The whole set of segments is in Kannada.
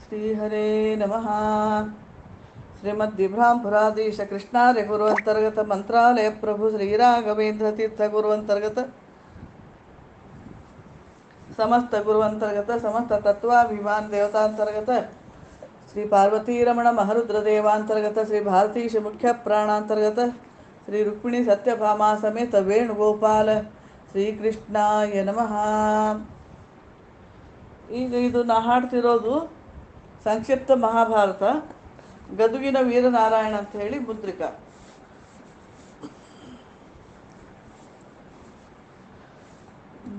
श्रीहरे नमः। श्रीमद्दिभ्रांपुराधीश कृष्णार्य रघुरुअंतर्गत मंत्रालय प्रभु श्रीराघवेंद्र तीर्थ गुरुअंतर्गत समस्त गुरुअंतर्गत समस्त तत्वाभिमान देवतांतर्गत श्री पार्वती रमण श्री भारतीश मुख्य श्री रुक्मिणी सत्यभामा समेत वेणुगोपाल ಶ್ರೀಕೃಷ್ಣಾಯ ನಮಃ. ಈಗ ಇದು ನಾ ಹಾಡ್ತಿರೋದು ಸಂಕ್ಷಿಪ್ತ ಮಹಾಭಾರತ, ಗದುಗಿನ ವೀರನಾರಾಯಣ ಅಂತ ಹೇಳಿ ಮುದ್ರಿಕ.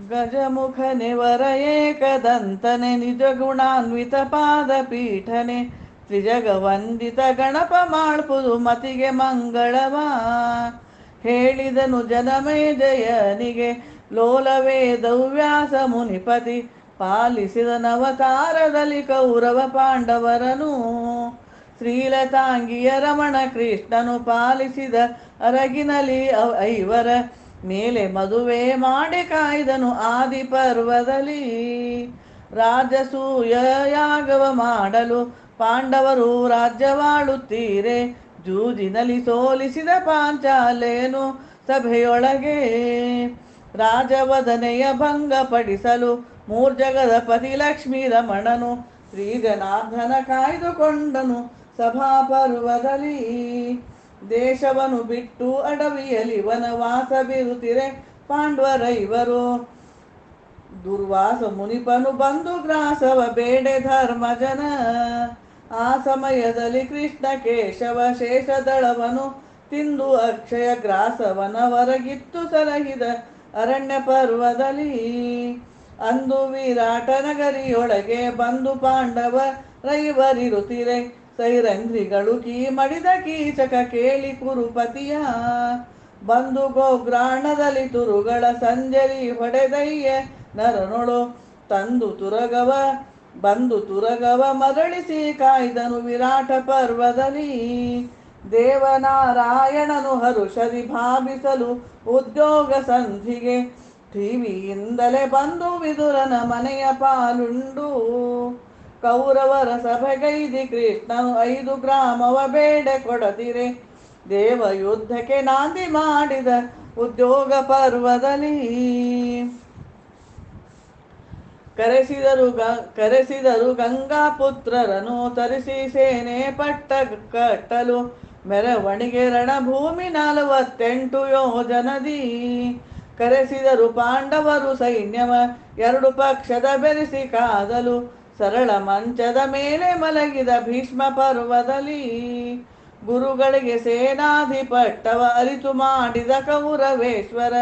ಗಜಮುಖನೆ ನಿವರ ಏಕದಂತನೆ ನಿಜ ಗುಣಾನ್ವಿತ ಪಾದ ಪೀಠನೆ ತ್ರಿಜಗ ವಂದಿತ ಗಣಪ ಮಾಡ್ಪುದು ಮತಿಗೆ ಮಂಗಳವಾ. ಹೇಳಿದನು ಜನಮೇಜಯನಿಗೆ ಲೋಲವೇ ದವ್ಯಾಸ ಮುನಿಪತಿ ಪಾಲಿಸಿದ ನವತಾರದಲ್ಲಿ ಕೌರವ ಪಾಂಡವರನು. ಶ್ರೀಲತಾಂಗಿಯ ರಮಣ ಕೃಷ್ಣನು ಪಾಲಿಸಿದ ಅರಗಿನಲಿ ಐವರ ಮೇಲೆ ಮದುವೆ ಮಾಡಿ ಕಾಯ್ದನು ಆದಿ ಪರ್ವದಲ್ಲಿ ರಾಜಸೂಯ ಯಾಗವ ಮಾಡಲು ಪಾಂಡವರು ರಾಜ್ಯವಾಳುತ್ತೀರೆ. ಜೂಜಿನಲ್ಲಿ ಸೋಲಿಸಿದ ಪಾಂಚಾಲೇನು ಸಭೆಯೊಳಗೆ ರಾಜವದನೆಯ ಭಂಗಪಡಿಸಲು ಮೂರ್ಜಗದ ಪತಿ ಲಕ್ಷ್ಮೀ ರಮಣನು ಶ್ರೀ ಜನಾರ್ದನ ಕಾಯ್ದುಕೊಂಡನು ಸಭಾಪರ್ವದಲ್ಲಿ ದೇಶವನ್ನು ಬಿಟ್ಟು ಅಡವಿಯಲ್ಲಿ ವನವಾಸ ಪಾಂಡವರ ಇವರು. ದುರ್ವಾಸ ಮುನಿಪನು ಬಂದು ಗ್ರಾಸವ ಬೇಡೆ ಧರ್ಮಜನ. ಆ ಸಮಯದಲ್ಲಿ ಕೃಷ್ಣ ಕೇಶವ ಶೇಷದಳವನು ತಿಂದು ಅಕ್ಷಯ ಗ್ರಾಸವನ ಹೊರಗಿತ್ತು ಸಲಹಿದ ಅರಣ್ಯ ಪರ್ವದಲ್ಲಿ. ಅಂದು ವಿರಾಟ ನಗರಿಯೊಳಗೆ ಬಂದು ಪಾಂಡವ ರೈವರಿರುತ್ತಿರೆ. ಸೈರಂಧ್ರಿಗಳು ಕೀ ಮಡಿದ ಕೀಚಕ ಕೇಳಿ ಕುರುಪತಿಯ. ಬಂದು ಗೋಗ್ರಾಣದಲ್ಲಿ ತುರುಗಳ ಸಂಜರಿ ಹೊಡೆದಯ್ಯ ನರನೊಳು ತಂದು ತುರಗವ. ಬಂದು ತುರಗವ ಮರಳಿಸಿ ಕಾಯ್ದನು ವಿರಾಟ ಪರ್ವದಲ್ಲಿ ದೇವನಾರಾಯಣನು ಹರುಷರಿ ಭಾವಿಸಲು ಉದ್ಯೋಗ ಸಂಧಿಗೆ ಟಿವಿಯಿಂದಲೇ ಬಂದು ವಿದುರನ ಮನೆಯ ಪಾಲುಂಡು. ಕೌರವರ ಸಭೆಗೈದಿ ಕೃಷ್ಣನು ಐದು ಗ್ರಾಮವ ಬೇಡೆ ಕೊಡದಿರೆ. ದೇವ ಯುದ್ಧಕ್ಕೆ ನಾಂದಿ ಮಾಡಿದ ಉದ್ಯೋಗ ಪರ್ವದಲ್ಲಿ ಕರೆಸಿದರು ಗ ಕರೆಸಿದರು ಗಂಗಾ ಪುತ್ರರನು ತರಿಸಿ ಸೇನೆ ಪಟ್ಟ ಕಟ್ಟಲು. ಮೆರವಣಿಗೆ ರಣಭೂಮಿ ನಲವತ್ತೆಂಟು ಯೋಜನದಿ. ಕರೆಸಿದರು ಪಾಂಡವರು ಸೈನ್ಯವ, ಎರಡು ಪಕ್ಷದ ಬೆರೆಸಿ ಕಾದಲು. ಸರಳ ಮಂಚದ ಮೇಲೆ ಮಲಗಿದ ಭೀಷ್ಮ ಪರ್ವದಲ್ಲಿ. ಗುರುಗಳಿಗೆ ಸೇನಾಧಿಪಟ್ಟವ ಅರಿತು ಮಾಡಿದ ಕೌರವೇಶ್ವರ.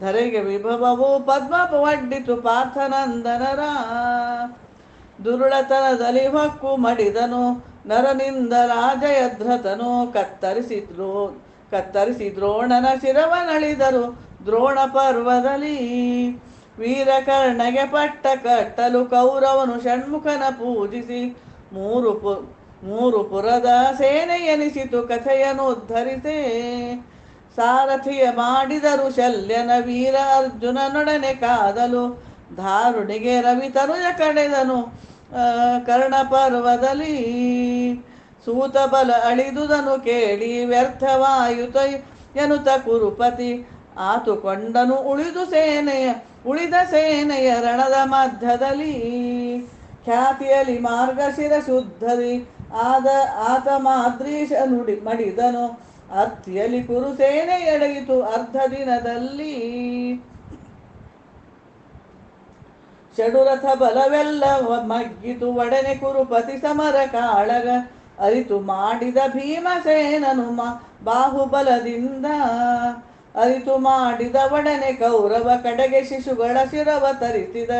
ಧರೆಗೆ ವಿಭವವು ಪದ್ಮ ಪಡ್ಡಿತು ಪಾರ್ಥನಂದನರ. ದುರುಳತನದಲ್ಲಿ ಹಕ್ಕು ಮಡಿದನು, ನರನಿಂದ ರಾಜಯಧ್ರತನು ಕತ್ತರಿಸಿದ್ರು ಕತ್ತರಿಸಿ ದ್ರೋಣನ ಶಿರವನಳಿದರು ದ್ರೋಣ ಪರ್ವದಲ್ಲಿ. ವೀರಕರ್ಣಗೆ ಪಟ್ಟ ಕಟ್ಟಲು ಕೌರವನು ಷಣ್ಮುಖನ ಪೂಜಿಸಿ, ಮೂರು ಪು, ಮೂರು ಪುರದ ಸೇನೆ ಎನಿಸಿತು ಕಥೆಯನ್ನು ಉದ್ಧರಿಸೆ ಸಾರಥಿಯ ಮಾಡಿದರು ಶಲ್ಯನ ವೀರ ಅರ್ಜುನನೊಡನೆ ಕಾದಲು. ಧಾರುಣಿಗೆ ರವಿತನುಜ ಕಡೆದನು. ಕಣೆದನು ಕರ್ಣ ಪರ್ವದಲ್ಲಿ ಸೂತ ಬಲ ಅಳಿದುದನು ಕೇಳಿ ವ್ಯರ್ಥವಾಯುತ ಎನುತ ಕುರುಪತಿ. ಆತುಕೊಂಡನು ಉಳಿದು ಸೇನೆಯ, ಉಳಿದ ಸೇನೆಯ ರಣದ ಮಧ್ಯದಲ್ಲಿ. ಖ್ಯಾತಿಯಲ್ಲಿ ಮಾರ್ಗಶಿರ ಶುದ್ಧದಿ ಆದ, ಆತ ಮಾದ್ರೀಶ ನುಡಿ ಮಡಿದನು. ಅರ್ಥಿಯಲ್ಲಿ ಕುರುಸೇನೆ ಎಡಗಿತು ಅರ್ಧ ದಿನದಲ್ಲಿ. ಷಡುರಥ ಬಲವೆಲ್ಲ ಮಗ್ಗಿತು ಒಡನೆ ಕುರುಪತಿ ಸಮರ ಕಾಳಗ ಅರಿತು ಮಾಡಿದ ಭೀಮಸೇನನು ಬಾಹುಬಲದಿಂದ. ಅರಿತು ಮಾಡಿದ ಒಡನೆ ಕೌರವ ಕಡೆಗೆ ಶಿಶುಗಳ ಶಿರವ ತರಿಸಿದ.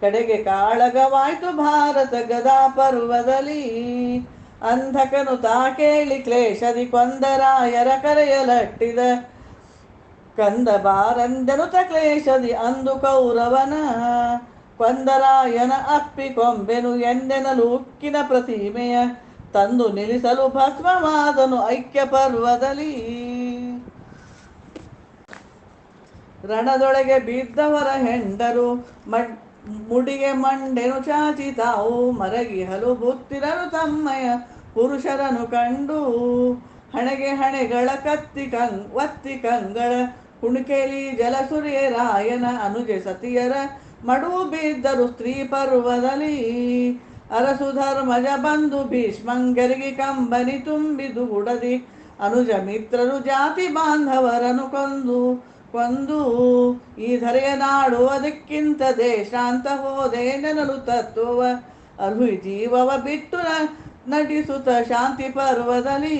ಕಡೆಗೆ ಕಾಳಗವಾಯ್ತು ಭಾರತ ಗದಾ ಪರ್ವದಲ್ಲಿ. ಅಂಧಕನು ತಾ ಕೇಳಿ ಕ್ಲೇಶದಿ ಕೊಂದರಾಯರ ಕರೆಯಲಟ್ಟಿದ. ಕಂದ ಬಾರಂದನು ಕ್ಲೇಶದಿ ಅಂದು ಕೌರವನ. ಕೊಂದರಾಯನ ಅಪ್ಪಿ ಕೊಂಬೆನು ಎಂದೆನಲು ಉಕ್ಕಿನ ಪ್ರತಿಮೆಯ. ತಂದು ನಿಲ್ಲಿಸಲು ಭಸ್ಮವಾದನು ಐಕ್ಯ ಪರ್ವದಲ್ಲಿ. ರಣದೊಳಗೆ ಬಿದ್ದವರ ಹೆಂಡರು ಮಡ್ ಮುಡಿಗೆ ಮಂಡೆನು ಚಾಚಿ ತಾವು ಮರಗಿ ಹಲು ಬುತ್ತಿರರು ತಮ್ಮಯ ಪುರುಷರನ್ನು ಕಂಡು. ಹಣೆಗೆ ಹಣೆಗಳ ಕತ್ತಿ ಕಂಗ್ ಒತ್ತಿ ಕಂಗಳ, ಕುಣಿಕೆಲಿ ಜಲಸುರಿಯ ರಾಯನ ಅನುಜೆ ಸತಿಯರ, ಮಡು ಬಿದ್ದರು ಸ್ತ್ರೀ ಪರ್ವದಲ್ಲಿ. ಅರಸು ಧರ್ಮಜ ಬಂದು ಭೀಷ್ಮಂಗರಿಗೆ ಕಂಬನಿ ತುಂಬಿದು ಗುಡದಿ ಅನುಜ ಮಿತ್ರರು ಜಾತಿ ಬಾಂಧವರನು ಕೊಂದು. ಕೊಂದು ಈ ಧರೆಯ ನಾಡು ಅದಕ್ಕಿಂತ ದೇಶಾಂತ ಹೋದೆ ನೆನಲು ತತ್ವವ ಅರ್ಹು ಜೀವವ ಬಿಟ್ಟು ನಟಿಸುತ್ತ ಶಾಂತಿ ಪರ್ವದಲ್ಲಿ.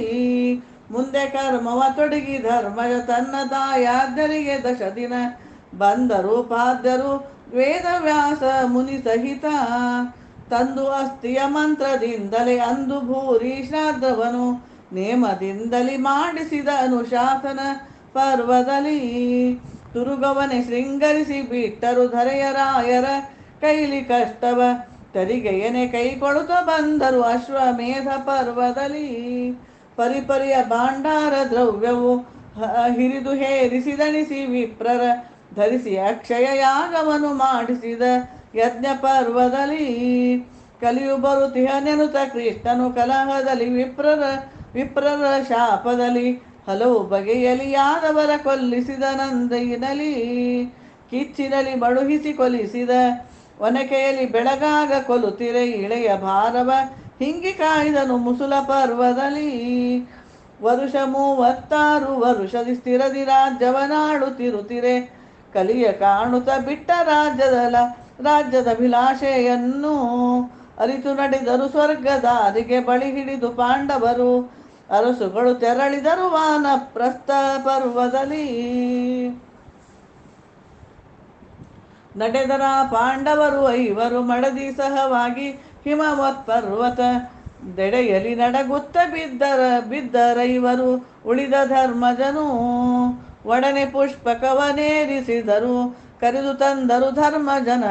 ಮುಂದೆ ಕರ್ಮವ ತೊಡಗಿ ಧರ್ಮಯ ತನ್ನ ತಾಯಾದ್ದರಿಗೆ ದಶ ದಿನ. ಬಂದರು ಪಾದ್ಯರು ವೇದವ್ಯಾಸ ಮುನಿ ಸಹಿತ. ತಂದು ಅಸ್ಥಿಯ ಮಂತ್ರದಿಂದಲೇ ಅಂದು ಭೂರಿ ಶ್ರಾದ್ದವನು. ನೇಮದಿಂದಲೇ ಮಾಡಿಸಿದ ಅನುಶಾಸನ. ಪರ್ವದಲ್ಲಿ ತುರುಗವನೆ ಶೃಂಗರಿಸಿ ಬಿಟ್ಟರು ಧರೆಯ ರಾಯರ ಕೈಲಿ ಕಷ್ಟವ. ತರಿಗೆಯನೆ ಕೈ ಕೊಡುತ್ತ ಬಂದರು ಅಶ್ವಮೇಧ ಪರ್ವದಲ್ಲಿ. ಪರಿಪರಿಯ ಭಾಂಡಾರ ದ್ರವ್ಯವು ಹಿರಿದು ಹೇರಿಸಿದಣಿಸಿ ವಿಪ್ರರ ಧರಿಸಿ ಅಕ್ಷಯ ಯಾಗವನ್ನು ಮಾಡಿಸಿದ ಯಜ್ಞ ಪರ್ವದಲ್ಲಿ. ಕಲಿಯು ಬರುತಿಹ ನೆನುತ ಕೃಷ್ಣನು ಕಲಹದಲ್ಲಿ ವಿಪ್ರರ ವಿಪ್ರರ ಶಾಪದಲ್ಲಿ ಹಲವು ಬಗೆಯಲಿ ಯಾದವರ ಕೊಲ್ಲಿಸಿದ ನಂದೈನಲಿ, ಕಿಚ್ಚಿನಲಿ ಮಳುಹಿಸಿ ಕೊಲಿಸಿದ, ಒನಕೆಯಲ್ಲಿ ಬೆಳಗಾಗ ಕೊಲುತಿರೆ ಇಳೆಯ ಭಾರವ, ಹಿಂಗಿ ಕಾಯ್ದನು ಮುಸುಲ ಪರ್ವದಲ್ಲಿ. ವರುಷ ಮೂವತ್ತಾರು ವರುಷದಿ ಸ್ಥಿರದಿ ರಾಜ್ಯವನಾಡುತ್ತಿರುತ್ತಿರೆ ಕಲಿಯ ಕಾಣುತ್ತ ಬಿಟ್ಟ ರಾಜ್ಯದ ರಾಜ್ಯದ ಅಭಿಲಾಷೆಯನ್ನು ಅರಿತು ನಡೆದರು ಸ್ವರ್ಗದಾರಿಗೆ ಬಳಿ ಹಿಡಿದು ಪಾಂಡವರು. ಅರಸುಗಳು ತೆರಳಿದರು ವಾನಪ್ರಸ್ಥ ಪರ್ವದಲ್ಲಿ. ನಡೆದರ ಪಾಂಡವರು ಐವರು ಮಡದಿ ಸಹವಾಗಿ ಹಿಮವತ್ ಪರ್ವತ ದೆಡೆಯಲ್ಲಿ ನಡಗುತ್ತ ಬಿದ್ದರ ಬಿದ್ದರೈವರು ಉಳಿದ ಧರ್ಮಜನು. ಒಡನೆ ಪುಷ್ಪಕವನೇರಿಸಿದರು, ಕರೆದು ತಂದರು ಧರ್ಮಜನ.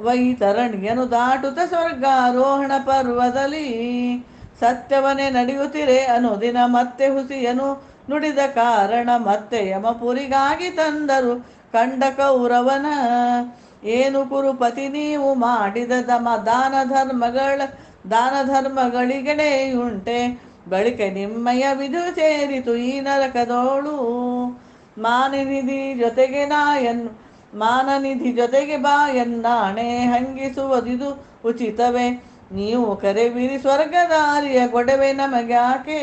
ವೈತರಣಿಯನು ದಾಟುತ್ತ ಸ್ವರ್ಗಾರೋಹಣ ಪರ್ವದಲ್ಲಿ. ಸತ್ಯವನೇ ನಡೆಯುತ್ತಿರೆ ಅನುದಿನ ಮತ್ತೆ ಹುಸಿಯನು ನುಡಿದ ಕಾರಣ ಮತ್ತೆ ಯಮಪುರಿಗಾಗಿ ತಂದರು ಕಂಡ ಕೌರವನ ಏನು ಕುರುಪತಿ ನೀವು ಮಾಡಿದ ದಮ ದಾನ ಧರ್ಮಗಳ ದಾನ ಧರ್ಮಗಳಿಗೆಡೆಯುಂಟೆ ಬಳಿಕ ನಿಮ್ಮಯ ವಿಧು ಸೇರಿತು ಈ ನರಕದೋಳು. ಮಾನನಿಧಿ ಜೊತೆಗೆ ನಾಯನ್ ಮಾನನಿಧಿ ಜೊತೆಗೆ ಬಾಯನ್ನಾಣೆ ಹಂಗಿಸುವುದಿದು ಉಚಿತವೇ. ನೀವು ಕರೆವಿರಿ ಸ್ವರ್ಗದಾರಿಯ ಕೊಡವೆ ನಮಗ್ಯಾಕೆ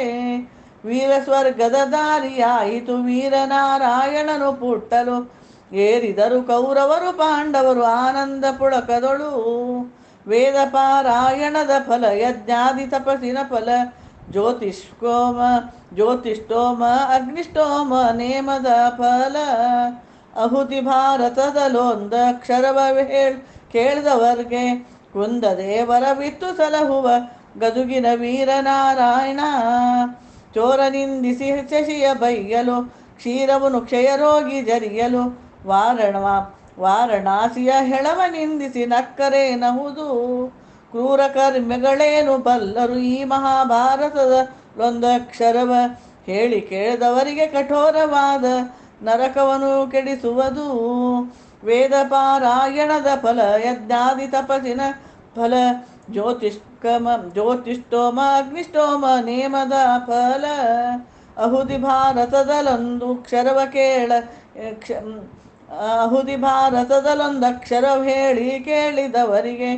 ವೀರ ಸ್ವರ್ಗದ ದಾರಿಯಾಯಿತು ವೀರನಾರಾಯಣನು ಪುಟ್ಟಲು. ಏರಿದರು ಕೌರವರು ಪಾಂಡವರು ಆನಂದ ಪುಳಕದೊಳು. ವೇದ ಪಾರಾಯಣದ ಫಲ, ಯಜ್ಞಾದಿ ತಪಸ್ಸಿನ ಫಲ. ಜ್ಯೋತಿಷ್ಕೋಮ, ಜ್ಯೋತಿಷ್ಠೋಮ, ಅಗ್ನಿಷ್ಠೋಮ ನೇಮದ ಫಲ. ಅಹುತಿ ಭಾರತದಲ್ಲೊಂದ ಅಕ್ಷರವ ಹೇಳ್ ಕೇಳಿದವರ್ಗೆ ಕುಂದ ದೇವರ ಬಿತ್ತು ಸಲಹುವ ಗದುಗಿನ ವೀರನಾರಾಯಣ. ಚೋರ ನಿಂದಿಸಿ ಶಶಿಯ ಬೈಯಲು ಕ್ಷೀರವನು ಕ್ಷಯರೋಗಿ ಜರಿಯಲು ವಾರಣ ವಾರಣಾಸಿಯ ಹೆಳವ ನಿಂದಿಸಿ ನಕ್ಕರೇನಹುದು ಕ್ರೂರ ಕರ್ಮಗಳೇನು ಬಲ್ಲರು ಈ ಮಹಾಭಾರತದ ಒಂದಕ್ಷರವ ಹೇಳಿ ಕೇಳಿದವರಿಗೆ ಕಠೋರವಾದ ನರಕವನ್ನು ಕೆಡಿಸುವುದು. ವೇದ ಪಾರಾಯಣದ ಫಲ ಯಜ್ಞಾದಿ ತಪಸ್ಸಿನ ಫಲ ಜ್ಯೋತಿಷ್ಕಮ ಜ್ಯೋತಿಷ್ಠೋಮ ಅಗ್ನಿಷ್ಠೋಮ ನೇಮದ ಫಲ ಅಹುದಿ ಭಾರತದಲ್ಲೊಂದು ಕ್ಷರವ ಕೇಳ ಅಹುದಿ ಭಾರತದಲ್ಲೊಂದು ಅಕ್ಷರ ಹೇಳಿ ಕೇಳಿದವರಿಗೆ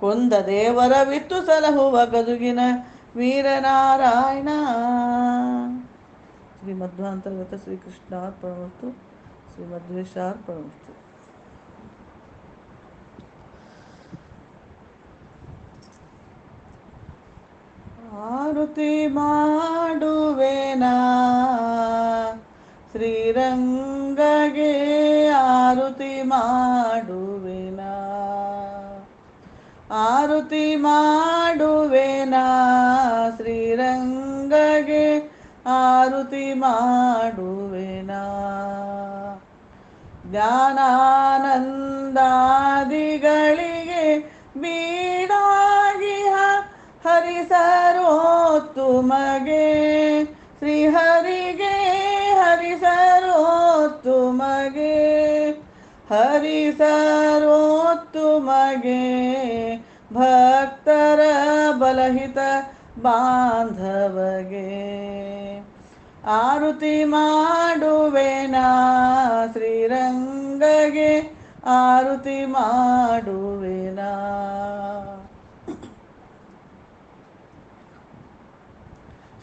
ಕೊಂದ ದೇವರ ವಿತ್ತು ಸಲಹುವ ಗದುಗಿನ ವೀರನಾರಾಯಣ. ಶ್ರೀ ಮಧ್ವಾಂತರ್ಗತ ಶ್ರೀಕೃಷ್ಣಾರ್ಪಣವಸ್ತು ಶ್ರೀ ಆರುತಿ ಮಾಡುವೆನಾ? ಶ್ರೀರಂಗಗೆ ಆರುತಿ ಮಾಡುವೆನಾ? ಆರುತಿ ಮಾಡುವೆನಾ? ಶ್ರೀರಂಗಗೆ ಆರುತಿ ಮಾಡುವೆನಾ? ಜ್ಞಾನಾನಂದಾದಿಗಳಿಗೆ ಬೀಡಾಗಿ ಹ- ಹರಿಸರೋ ತುಮಗೆ ಶ್ರೀಹರಿಗೆ ಹರಿಸರೋ ತುಮಗೆ ಹರಿ ತುಮಗೆ ಭಕ್ತರ ಬಲಹಿತ ಬಾಂಧವಗೆ. ಆರುತಿ ಮಾಡುವೆನಾ ಶ್ರೀರಂಗಗೆ? ಆರುತಿ ಮಾಡುವೆನಾ?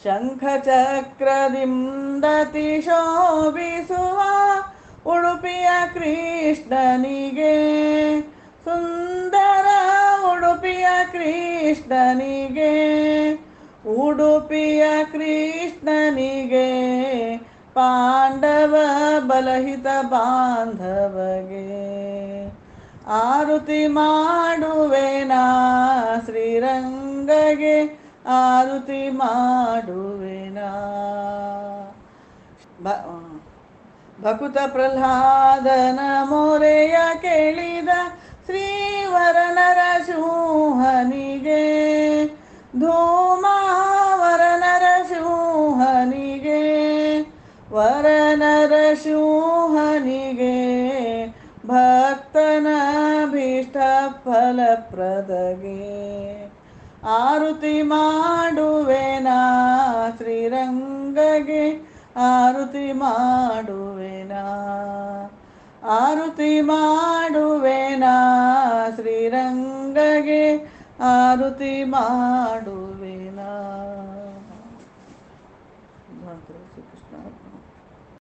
ಶಂಖಚಕ್ರದಿಂದತಿ ಶೋಭಿಸುವ ಉಡುಪಿಯ ಕೃಷ್ಣನಿಗೆ. ಸುಂದರ ಉಡುಪಿಯ ಕೃಷ್ಣನಿಗೆ. ಉಡುಪಿಯ ಕೃಷ್ಣನಿಗೆ ಪಾಂಡವ ಬಲಹಿತ ಬಾಂಧವಗೆ. ಆರುತಿ ಮಾಡುವೆನಾ ಶ್ರೀರಂಗಗೆ. ಆರುತಿ ಮಾಡುವೆನಾ? ಭಕುತ ಪ್ರಹ್ಲಾದನ ಮೋರೆಯ ಕೇಳಿದ ಶ್ರೀವರನರ ಶೂಹನಿಗೆ ಧೂಮಾವರನರ ಶೂಹನಿಗೆ, ವರನರ ಶೂಹನಿಗೆ ಭಕ್ತನ ಭೀಷ್ಟ ಫಲಪ್ರದಗೆ. ಆರುತಿ ಮಾಡುವೆನ ಶ್ರೀರಂಗಗೆ. ಆರುತಿ ಮಾಡುವೆನ ಆರುತಿ ಮಾಡುವೆನ ಶ್ರೀರಂಗಗೆ. ಆರುತಿ ಮಾಡುವೆ